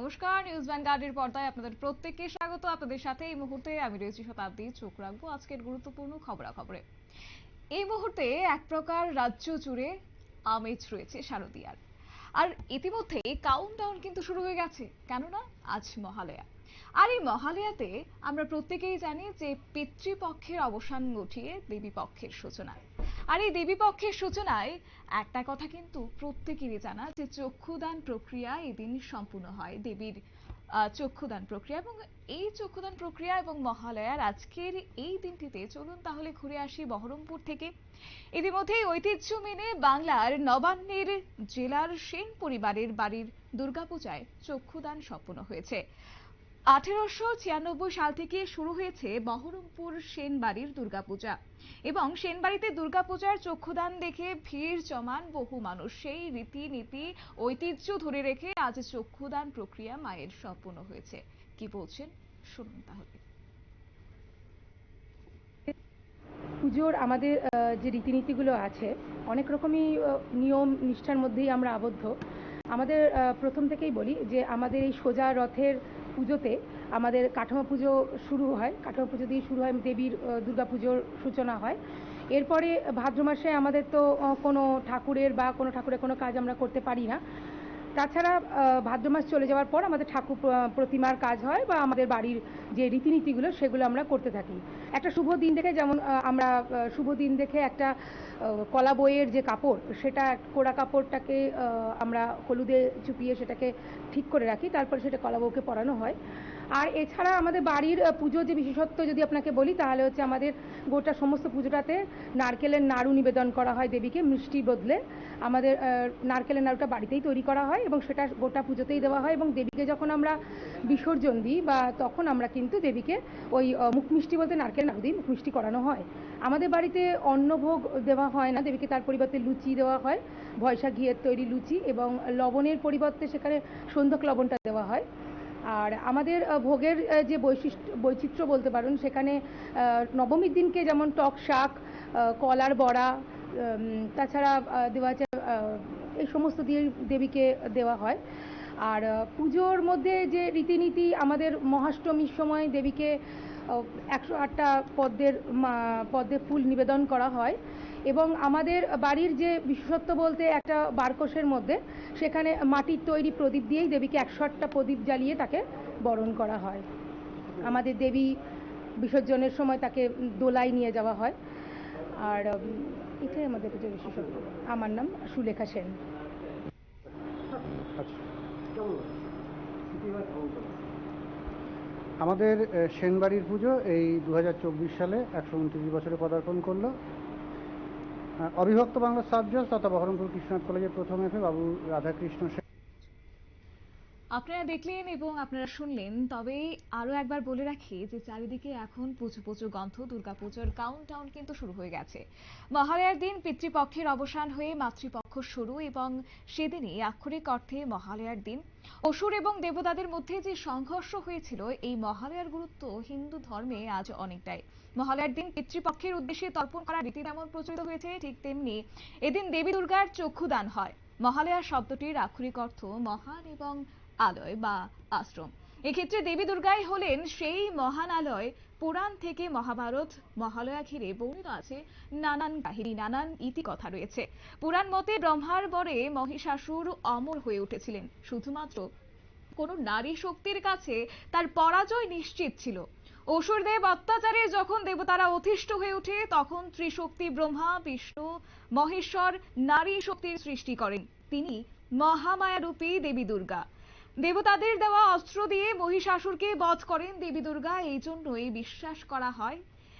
নমস্কার নিউজ ভ্যানগার্ডের পর্দায় আপনাদের প্রত্যেককে স্বাগত। আপনাদের সাথে এই মুহূর্তে আমি রয়েছি শতাব্দী, চোখ রাখব আজকের গুরুত্বপূর্ণ খবরাখবরে। এই মুহূর্তে এক প্রকার রাজ্য জুড়ে আমেজ রয়েছে শারদীয়ার। আর ইতিমধ্যে কাউন্টডাউন কিন্তু শুরু হয়ে গেছে, কেননা আজ মহালয়া। আর এই মহালয়াতে আমরা প্রত্যেকেই জানি যে পিতৃপক্ষের অবসান ঘটিয়ে দেবী পক্ষের সূচনা। আর এই দেবী পক্ষের সূচনায় একটা কথা কিন্তু প্রত্যেকেরই জানা যে চক্ষুদান প্রক্রিয়া এদিন সম্পূর্ণ হয়, দেবীর চক্ষুদান প্রক্রিয়া এবং এই চক্ষুদান প্রক্রিয়া এবং মহালয়ার আজকের এই দিনটিতে চলুন তাহলে ঘুরে আসি বহরমপুর থেকে। ইতিমধ্যেই ঐতিহ্য মেনে বাংলার নবান্নের জেলার সেন পরিবারের বাড়ির দুর্গাপূজায় চক্ষুদান সম্পন্ন হয়েছে। আঠেরোশো ছিয়ানব্বই সাল থেকে শুরু হয়েছে বহরমপুর সেনবাড়ির দুর্গাপূজা। এবং সেনবাড়িতে দুর্গাপূজার চক্ষুদান দেখে ভিড় জমান বহু মানুষ। সেই রীতিনীতি, ঐতিহ্য ধরে রেখে আজ চক্ষুদান প্রক্রিয়া মায়ের সম্পূর্ণ হয়েছে। কি বলছেন? শুনুন তাহলে। পুজোর আমাদের যে রীতিনীতিগুলো আছে, অনেক রকমই নিয়ম, নিষ্ঠার মধ্যেই আমরা আবদ্ধ। আমাদের প্রথম থেকেই বলি যে আমাদের এই সোজা রথের পুজোতে আমাদের কাঠামো পুজো শুরু হয়, কাঠামো পুজো দিয়ে শুরু হয়, দেবীর দুর্গা পুজোর সূচনা হয়। এরপরে ভাদ্র মাসে আমাদের তো কোনো ঠাকুরের বা কোনো ঠাকুরের কোনো কাজ আমরা করতে পারি না। তাছাড়া ভাদ্র মাস চলে যাওয়ার পর আমাদের ঠাকুর প্রতিমার কাজ হয় বা আমাদের বাড়ির যে রীতিনীতিগুলো সেগুলো আমরা করতে থাকি। একটা শুভ দিন দেখে যেমন আমরা শুভ দিন দেখে একটা কলা বইয়ের যে কাপড়, সেটা কোড়া কাপড়টাকে আমরা হলুদে চুপিয়ে সেটাকে ঠিক করে রাখি, তারপরে সেটা কলা বউকে পরানো হয়। আর এছাড়া আমাদের বাড়ির পুজো যে বিশেষত্ব যদি আপনাকে বলি, তাহলে হচ্ছে আমাদের গোটা সমস্ত পুজোটাতে নারকেলের নাড়ু নিবেদন করা হয় দেবীকে মিষ্টি বদলে। আমাদের নারকেলের নাড়ুটা বাড়িতেই তৈরি করা হয় এবং সেটা গোটা পুজোতেই দেওয়া হয় এবং দেবীকে যখন আমরা বিসর্জন দিই বা তখন আমরা কিন্তু দেবীকে ওই মুখ মিষ্টি বলতে নারকেল নাড়ু দিয়ে মুখ মিষ্টি করানো হয়। আমাদের বাড়িতে অন্নভোগ দেওয়া হয় না, দেবীকে তার পরিবর্তে লুচি দেওয়া হয় ভয়সা ঘিয়ের তৈরি লুচি এবং লবণের পরিবর্তে সেখানে সন্ধ্যক লবণটা দেওয়া হয়। আর আমাদের ভোগের যে বৈশিষ্ট্য বৈচিত্র্য বলতে পারেন, সেখানে নবমীর দিনকে যেমন টক শাক কলার বড়া তাছাড়া দেওয়া এই সমস্ত দিয়ে দেবীকে দেওয়া হয়। আর পুজোর মধ্যে যে রীতিনীতি আমাদের মহাষ্টমীর সময় দেবীকে একশো আটটা পদ্মের, মা- পদ্মের ফুল নিবেদন করা হয়। এবং আমাদের বাড়ির যে বিশেষত্ব বলতে একটা বারকোষের মধ্যে সেখানে মাটির তৈরি প্রদীপ দিয়েই দেবীকে একশো আটটা প্রদীপ জ্বালিয়ে তাকে বরণ করা হয়। আমাদের দেবী বিসর্জনের সময় তাকে দোলায় নিয়ে যাওয়া হয়। আর এটাই আমাদের পুজোর বিশেষত্ব আমার নাম সুলেখা সেন। আমাদের সেনবাড়ির পুজো এই দু হাজার চব্বিশ সালে একশো উনত্রিশ বছরে পদার্পণ করল। অবিভক্ত বাংলার সাবজেক্ট তথা বহরমপুর কৃষ্ণনাথ কলেজের প্রথম এফে বাবু রাধাকৃষ্ণ আপনারা দেখলেন এবং আপনারা শুনলেন, তবে আরও একবার বলে রাখি যে চারিদিকে এখন পুজো পুজো গন্ধ, দুর্গাপুজোর কাউন্টডাউন কিন্তু শুরু হয়ে গেছে। মহালয়ার দিন পিতৃপক্ষের অবসান হয়ে মাতৃপক্ষ শুরু এবং সেদিনই আক্ষরিক অর্থে মহালয়ার দিন। অসুর এবং দেবতাদের মধ্যে যে সংঘর্ষ হয়েছিল, এই মহালয়ার গুরুত্ব হিন্দু ধর্মে আজ অনেকটাই। মহালয়ার দিন পিতৃপক্ষের উদ্দেশ্যে তর্পণ করা রীতি যেমন প্রচলিত হয়েছে, ঠিক তেমনি এদিন দেবী দুর্গার চক্ষুদান হয়। মহালয়া শব্দটির আক্ষরিক অর্থ মহান এবং আলয় বা আশ্রম। এক্ষেত্রে দেবী দুর্গাই হলেন সেই মহান আলয় পুরাণ থেকে মহাভারত, মহালয়া ঘিরে বর্ণিত আছে নানান কাহিনী, নানান ইতিকথা রয়েছে। পুরাণ মতে ব্রহ্মার বরে মহিষাসুর অমর হয়ে উঠেছিলেন। শুধুমাত্র কোনো নারী শক্তির কাছে তার পরাজয় নিশ্চিত ছিল। অসুরদেব অত্যাচারে যখন দেবতারা অতিষ্ঠ হয়ে ওঠে, তখন ত্রিশক্তি ব্রহ্মা, বিষ্ণু, মহেশ্বর নারী শক্তির সৃষ্টি করেন। তিনি মহামায়ারূপী দেবী দুর্গা। দেবতাদের দেওয়া অস্ত্র দিয়ে মহিষাসুরকে বধ করেন দেবী দুর্গা। এই জন্যই বিশ্বাস করা হয়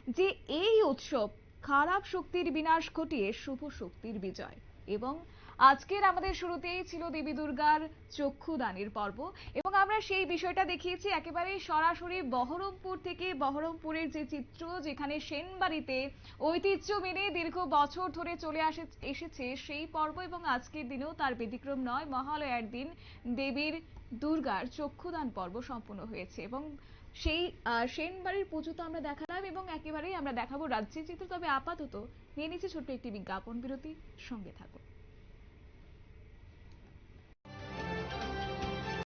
যে এই উৎসব খারাপ শক্তির বিনাশ ঘটিয়ে শুভ শক্তির বিজয়। এবং আজকের আমাদের শুরুতেই ছিল দেবী দুর্গার চক্ষুদানের পর্ব এবং আমরা সেই বিষয়টা দেখিয়েছি একেবারে সরাসরি বহরমপুর থেকে বহরমপুরের যে চিত্র যেখানে সেনবাড়িতে ঐতিহ্য মেনে দীর্ঘ বছর ধরে চলে আসে, এসেছে সেই পর্ব এবং আজকের দিনেও তার ব্যতিক্রম নয়। মহালয়ার দিন দেবীর দুর্গার চক্ষুদান পর্ব সম্পূর্ণ হয়েছে এবং সেই সেনবাড়ির পুজো তো আমরা দেখালাম এবং একেবারেই আমরা দেখাবো রাজ্যের চিত্র। তবে আপাতত নিয়ে নিচ্ছে ছোট্ট একটি বিজ্ঞাপন। বিরতি সঙ্গে থাকুন।